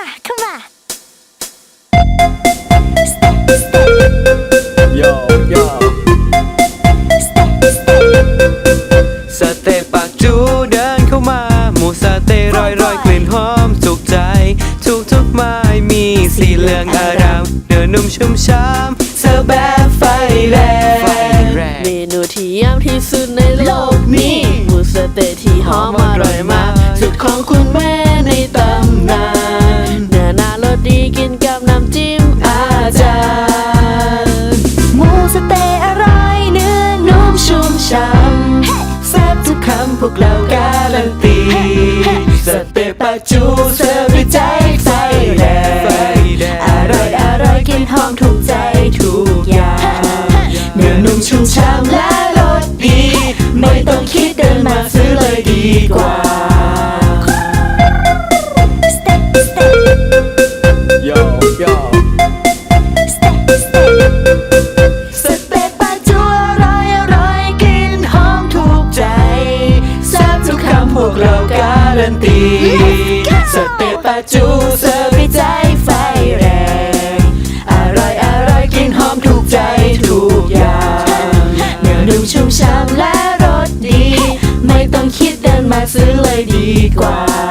come on come on step step Yo yo step step สเต็ปปากจูเดินเข้ามา หมูสะเต๊ะรอยรอยกลิ่นหอมถูกใจ ทุกทุกๆไม้มีสีเหลืองอารามเนื้อนุ่มชุ่มช้ำเสิร์ฟแบบไฟแรงไฟแรงเมนูที่ยำที่สุดในโลกนี้ หมูสะเต๊ะที่หอมอร่อยมากสุดของคุณ พวกเราการันตีสเต็ปปากจูเสิร์ฟด้วยใจไรันตี สเต็ปปลาจูเสิร์ฟด้วยใจไฟแรง อร่อยอร่อยกินหอมถูกใจทุกอย่างเนื้อนุ่มชุ่มฉ่ำและรสดี ไม่ต้องคิดเดินมาซื้อเลยดีกว่า